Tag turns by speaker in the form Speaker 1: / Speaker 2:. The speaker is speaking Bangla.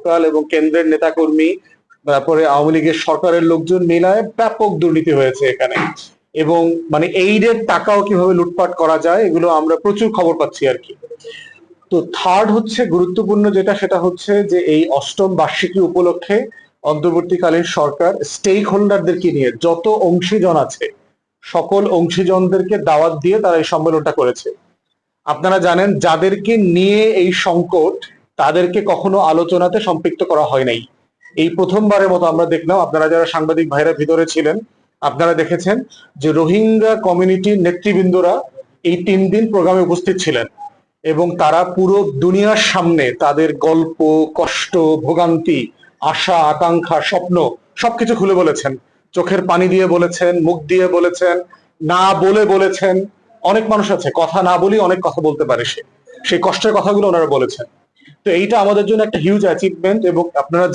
Speaker 1: লোকাল এবং কেন্দ্রের নেতাকর্মী, তারপরে আওয়ামী লীগের সরকারের লোকজন মিলায় ব্যাপক দুর্নীতি হয়েছে এখানে। এবং মানে এইডের টাকাও কীভাবে লুটপাট করা যায়, এগুলো আমরা প্রচুর খবর পাচ্ছি আর কি। তো থার্ড হচ্ছে গুরুত্বপূর্ণ যেটা, সেটা হচ্ছে যে এই অষ্টম বার্ষিকী উপলক্ষে অন্তর্বর্তীকালীন সরকার স্টেক হোল্ডারদেরকে নিয়ে যত অংশীজন আছে, সকল অংশীজনদেরকে দাওয়াত দিয়ে তারা এই সম্মেলনটা করেছে। আপনারা জানেন, যাদেরকে নিয়ে এই সংকট তাদেরকে কখনো আলোচনাতে সম্পৃক্ত করা হয় নাই। এই প্রথমবারের মতো আমরা দেখলাম, আপনারা যারা সাংবাদিক ভাইরা ভিতরে ছিলেন, আপনারা দেখেছেন যে রোহিঙ্গা কমিউনিটির নেতৃবৃন্দরা এই তিন দিন প্রোগ্রামে উপস্থিত ছিলেন এবং তারা পুরো দুনিয়ার সামনে তাদের গল্প, কষ্ট, ভোগান্তি, আশা, আকাঙ্ক্ষা, স্বপ্ন সবকিছু খুলে বলেছেন। চোখের পানি দিয়ে বলেছেন, মুখ দিয়ে বলেছেন, না বলে বলেছেন। অনেক মানুষ আছে, কথা না বলেই অনেক কথা বলতে পারে সে। সেই কষ্টের কথাগুলো ওনারা বলেছেন। তো এইটা আমাদের জন্য একটা হিউজ অ্যাচিভমেন্ট এবং আপনারা